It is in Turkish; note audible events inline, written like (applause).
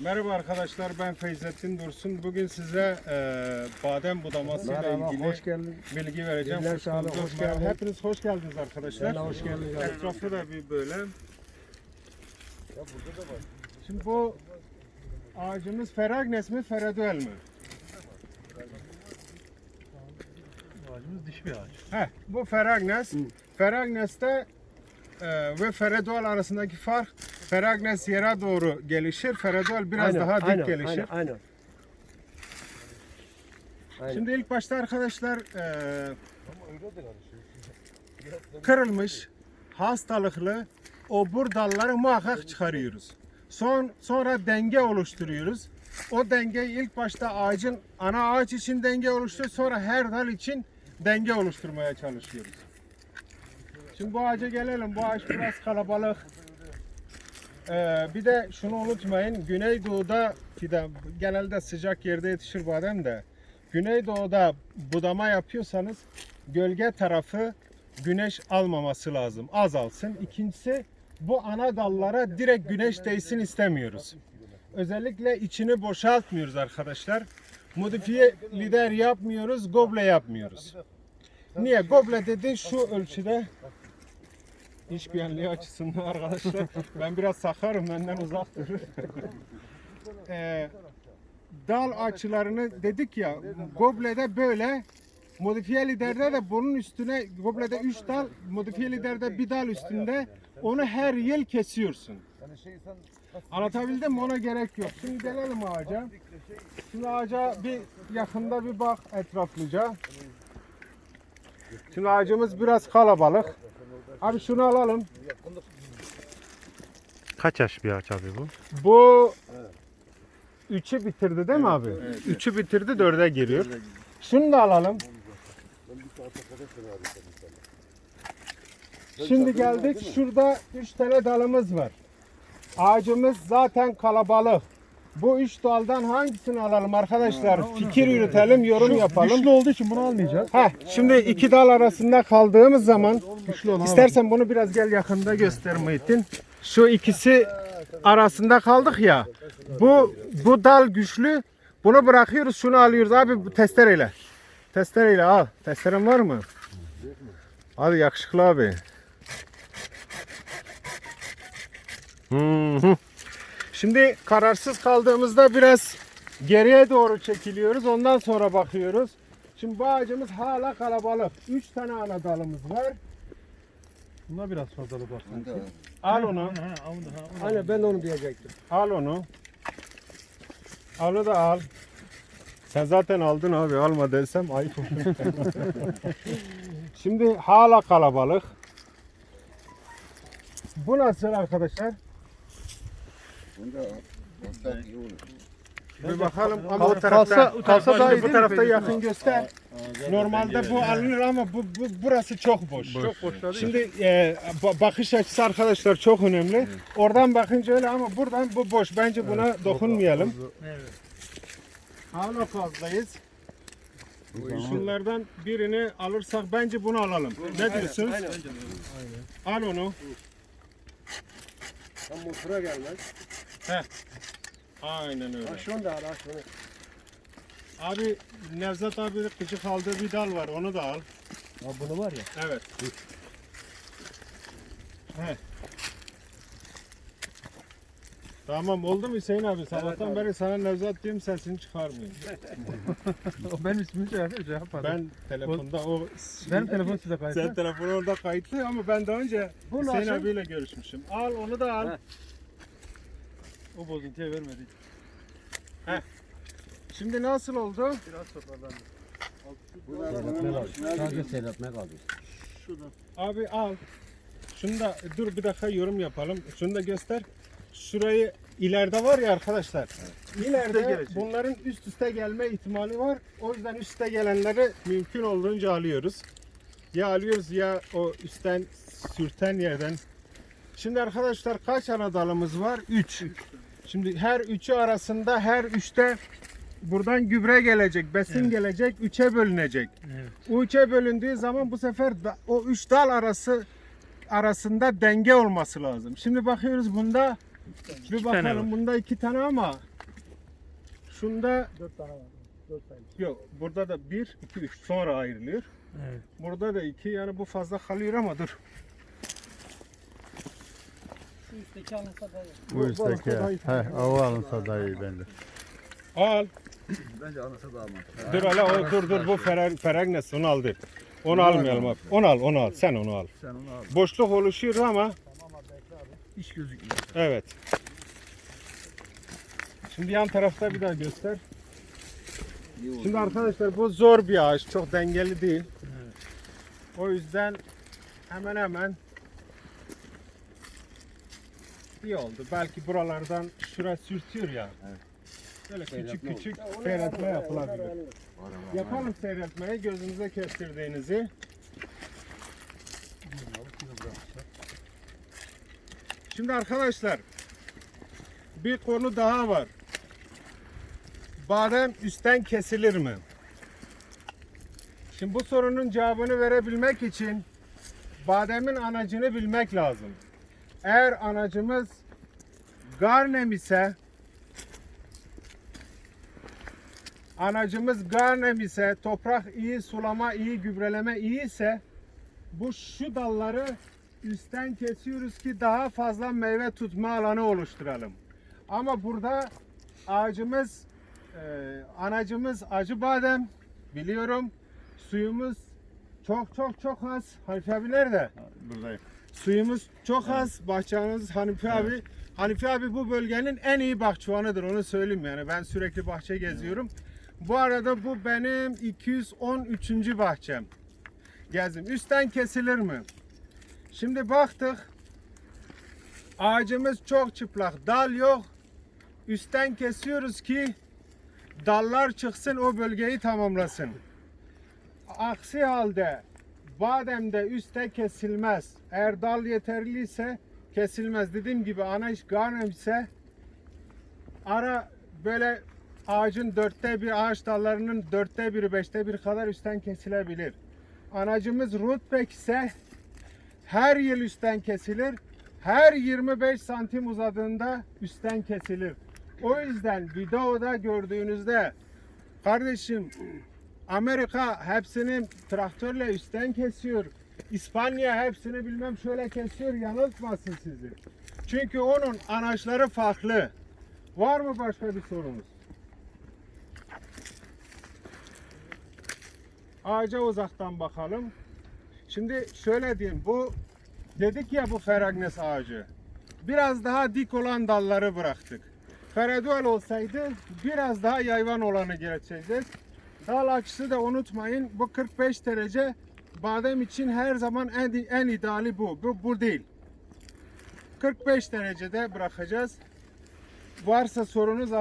Merhaba arkadaşlar ben Feyzettin Dursun. Bugün size e, badem budaması ile Merhaba, ilgili hoş geldin. bilgi vereceğim. Hoş bulduk. hoş Merhaba, geldin. Hepiniz hoş geldiniz arkadaşlar. De hoş geldin. Etrafı da bir böyle. Şimdi bu ağacımız Feragnes mi Fereduel mi? Ağacımız diş bir ağaç. Heh, bu Feragnes. Feragnes'te e, ve Fereduel arasındaki fark Feragnes yere doğru gelişir. Fereduel biraz Aynen, daha dik aynen, gelişir. Aynen, aynen. Aynen. Şimdi ilk başta arkadaşlar eee, kırılmış, hastalıklı obur dalları muhakkak çıkarıyoruz. Son sonra denge oluşturuyoruz. O dengeyi ilk başta ağacın ana ağaç için denge oluşturuyor. Sonra her dal için denge oluşturmaya çalışıyoruz. Şimdi bu ağaca gelelim. Bu ağaç biraz kalabalık. Eee, bir de şunu unutmayın. Güneydoğu'da fidan genelde sıcak yerde yetişir badem de. Güneydoğu'da budama yapıyorsanız gölge tarafı güneş almaması lazım. Azalsın. İkincisi bu ana dallara direkt güneş değsin istemiyoruz. Özellikle içini boşaltmıyoruz arkadaşlar. Modifiye lider yapmıyoruz, goble yapmıyoruz. Niye? Goble dedi şu ölçüde iş güvenliği açısından arkadaşlar ben biraz sakarım benden uzak durur. (laughs) Ee, dal açılarını dedik ya Goble'de böyle modifiye liderde de bunun üstüne Goble'de 3 dal modifiye liderde bir dal üstünde onu her yıl kesiyorsun. Anlatabildim mi? Ona gerek yok. Şimdi gelelim ağaca. Şimdi ağaca bir yakında bir bak etraflıca. Şimdi ağacımız biraz kalabalık. Abi şunu alalım. Kaç yaş bir ağaç abi bu? Bu üçü bitirdi değil mi abi? Üçü bitirdi dörde giriyor. Şunu da alalım. Şimdi geldik şurada üç tane dalımız var. Ağacımız zaten kalabalık. Bu üç daldan hangisini alalım arkadaşlar? Fikir yürütelim, yorum yapalım. Güçlü olduğu için bunu almayacağız. Heh, şimdi iki dal arasında kaldığımız zaman istersen bunu biraz gel yakında göster Muhittin. Şu ikisi arasında kaldık ya. Bu bu dal güçlü. Bunu bırakıyoruz, şunu alıyoruz abi testereyle. Testereyle al. Testeren var mı? Hadi yakışıklı abi. Hı. Şimdi kararsız kaldığımızda biraz geriye doğru çekiliyoruz. Ondan sonra bakıyoruz. Şimdi bu ağacımız hala kalabalık. 3 tane ana dalımız var. Buna biraz fazlalık var sanki. Al onu. Aynen ben de onu diyecektim. Al onu. Al onu da al. Sen zaten aldın abi alma desem ayıp olur. (laughs) Şimdi hala kalabalık. Bu nasıl arkadaşlar? Bir bakalım ama o tarafta, kalsa- kalsa daha iyi bu değil mi tarafta peki? yakın göster. Normalde bu alınır ama bu, bu burası çok boş. Çok boşladı. Şimdi e, ba- bakış açısı arkadaşlar çok önemli. Oradan bakınca öyle ama buradan bu boş. Bence buna dokunmayalım. Hala fazlayız. Şunlardan birini alırsak bence bunu alalım. Ne diyorsunuz? Al onu. Tam motora gelmez. Aynen öyle. Ha şunu da al, ha şunu. Abi Nevzat abi gıcık aldığı bir dal var. Onu da al. Ha bunu var ya. Evet. He. Tamam oldu mu Hüseyin abi? Sabahtan beri sana Nevzat diyorum sesini çıkarmıyor. (laughs) O benim ismimi şey yapıyor, şey yapmadı. Ben telefonda o Benim telefon size kayıtlı. sen telefonu orada kayıtlı ama ben daha önce Bu Hüseyin abiyle görüşmüşüm. Al onu da al. He. O bozuntuya vermedi. Şimdi nasıl oldu? Biraz toparlandı. Sadece seyretmek kaldı. Abi al. Şunu da dur bir dakika yorum yapalım. Şunu da göster. Şurayı ileride var ya arkadaşlar. İleride gelecek. bunların üst üste gelme ihtimali var. O yüzden üst üste gelenleri mümkün olduğunca alıyoruz. Ya alıyoruz ya o üstten sürten yerden. Şimdi arkadaşlar kaç ana dalımız var? 3. Şimdi her üçü arasında her üçte buradan gübre gelecek, besin Evet. gelecek, üçe bölünecek. Evet. O üçe bölündüğü zaman bu sefer da, o üç dal arası arasında denge olması lazım. Şimdi bakıyoruz bunda Bir tane bakalım bunda iki tane ama şunda Dört tane var. Dört tane. yok burada da bir, iki, üç sonra ayrılıyor. Evet. Burada da iki yani bu fazla kalıyor ama dur. Şu üstteki alınsa da olur. Bu üstteki. He, o alınsa daha iyi bence. Al. Bence alınsa daha mantıklı. Dur hala o dur dur bu Ferag Feragnes onu aldı. Onu almayalım abi. Onu al onu al sen onu al. Sen onu al. Boşluk oluşuyor ama Hiç gözükmüyor. evet. Şimdi yan tarafta bir daha göster. İyi oldu. Şimdi arkadaşlar bu zor bir ağaç. Çok dengeli değil. O yüzden hemen hemen iyi oldu. Belki buralardan şura sürtüyor ya. Evet. Böyle küçük Seyretme küçük seyretme yapılabilir. Yapalım seyretmeyi gözünüze kestirdiğinizi. Şimdi arkadaşlar bir konu daha var. Badem üstten kesilir mi? Şimdi bu sorunun cevabını verebilmek için bademin anacını bilmek lazım. Eğer anacımız Garnem ise anacımız Garnem ise toprak iyi, sulama iyi, gübreleme iyi ise bu şu dalları üstten kesiyoruz ki daha fazla meyve tutma alanı oluşturalım. Ama burada ağacımız e, anacımız acı badem biliyorum. Suyumuz çok çok çok az. Abi nerede? Buradayım. Suyumuz çok az. Bahçeniz Hanifi abi. Hanifi abi bu bölgenin en iyi bahçıvanıdır onu söyleyeyim yani. Ben sürekli bahçe geziyorum. Bu arada bu benim 213. bahçem. Gezdim. Üstten kesilir mi? Şimdi baktık. Ağacımız çok çıplak. Dal yok. Üstten kesiyoruz ki dallar çıksın o bölgeyi tamamlasın. Aksi halde bademde üstte kesilmez. Eğer dal yeterliyse kesilmez. Dediğim gibi ana iş garnem ise ara böyle ağacın dörtte bir ağaç dallarının dörtte biri beşte bir kadar üstten kesilebilir. Anacımız rutbek ise her yıl üstten kesilir. Her 25 santim uzadığında üstten kesilir. O yüzden videoda gördüğünüzde kardeşim Amerika hepsini traktörle üstten kesiyor. İspanya hepsini bilmem şöyle kesiyor yanıltmasın sizi. Çünkü onun anaçları farklı. Var mı başka bir sorunuz? Ağaca uzaktan bakalım. Şimdi şöyle diyeyim bu dedik ya bu Feragnes ağacı. Biraz daha dik olan dalları bıraktık. Feraduel olsaydı biraz daha yayvan olanı geçeceğiz. Dal açısı da unutmayın bu 45 derece badem için her zaman en, en ideali bu. Bu, bu değil. 45 derecede bırakacağız. Varsa sorunuz